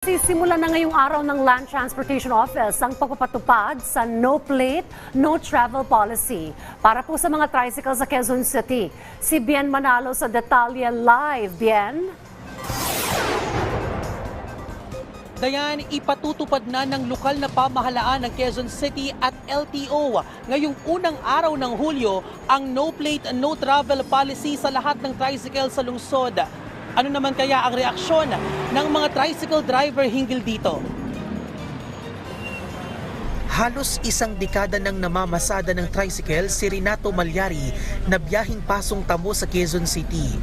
Sisimula na ngayong araw ng Land Transportation Office ang pagpapatupad sa No Plate, No Travel Policy para po sa mga tricycle sa Quezon City. Si Bien Manalo sa Detalye Live. Bien? Dayan, ipatutupad na ng lokal na pamahalaan ng Quezon City at LTO ngayong unang araw ng Hulyo ang no plate, no travel policy sa lahat ng tricycle sa lungsod. Ano naman kaya ang reaksyon ng mga tricycle driver hinggil dito? Halos isang dekada nang namamasada ng tricycle si Renato Malyari na biyahing pasong tamo sa Quezon City.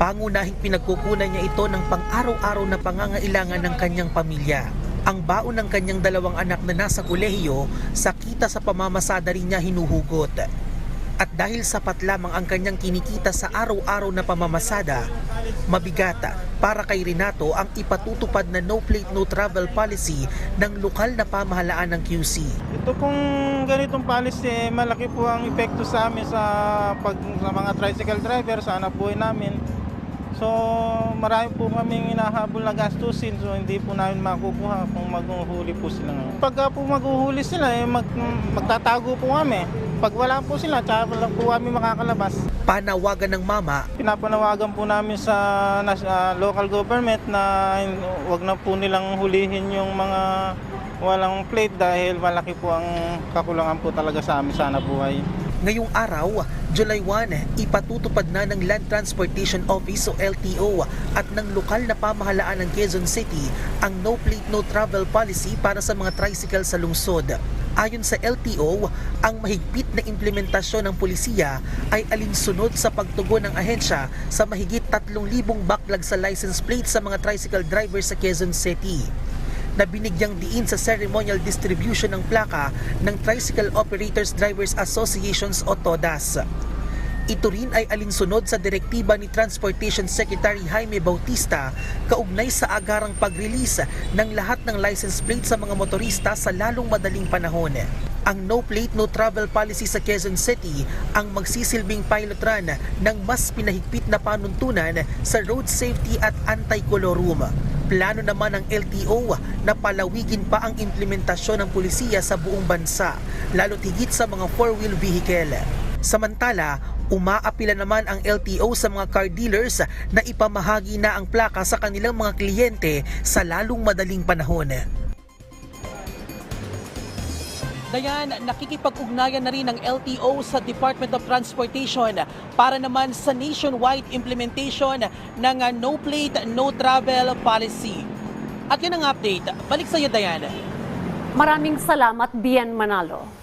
Pangunahing pinagkukunan niya ito ng pang-araw-araw na pangangailangan ng kanyang pamilya. Ang baon ng kanyang dalawang anak na nasa kolehiyo, sa kita sa pamamasada rin niya hinuhugot. At dahil sapat lamang ang kanyang kinikita sa araw-araw na pamamasada, mabigat para kay Renato ang ipatutupad na no plate no travel policy ng lokal na pamahalaan ng QC. Ito pong ganitong policy, eh, malaki po ang epekto sa amin sa, pag, sa mga tricycle driver, sa anak buhay namin. So, marami po kaming inahabol na gastusin, so hindi po namin makukuha kung maghuhuli po sila ngayon. Pagka po maghuhuli sila, eh, mag, magtatago po kami. Pag wala po sila, tsaka lang po kami makakalabas. Panawagan ng mama Pinapanawagan po namin sa ah, local government na wag na po nilang hulihin yung mga walang plate dahil malaki po ang kakulangan po talaga sa amin sana buhay. Ngayong araw, July 1, ipatutupad na ng Land Transportation Office o LTO at ng lokal na pamahalaan ng Quezon City ang no plate no travel policy para sa mga tricycle sa lungsod. Ayon sa LTO, ang mahigpit na implementasyon ng pulisiya ay alinsunod sa pagtugon ng ahensya sa mahigit 3,000 backlog sa license plate sa mga tricycle drivers sa Quezon City na binigyang diin sa ceremonial distribution ng plaka ng Tricycle Operators Drivers Associations o TODAS. Ito rin ay alinsunod sa direktiba ni Transportation Secretary Jaime Bautista kaugnay sa agarang pag-release ng lahat ng license plate sa mga motorista sa lalong madaling panahon. Ang no plate no travel policy sa Quezon City ang magsisilbing pilot run ng mas pinahigpit na panuntunan sa road safety at anti-colorum. Plano naman ng LTO na palawigin pa ang implementasyon ng pulisiya sa buong bansa, lalo tigit sa mga four-wheel vehicle. Samantala, umaapila naman ang LTO sa mga car dealers na ipamahagi na ang plaka sa kanilang mga kliyente sa lalong madaling panahon. Dayan, nakikipag-ugnayan na rin ng LTO sa Department of Transportation para naman sa nationwide implementation ng uh, no plate, no travel policy. At yan ang update. Balik sa iyo, Dayan. Maraming salamat, Bien Manalo.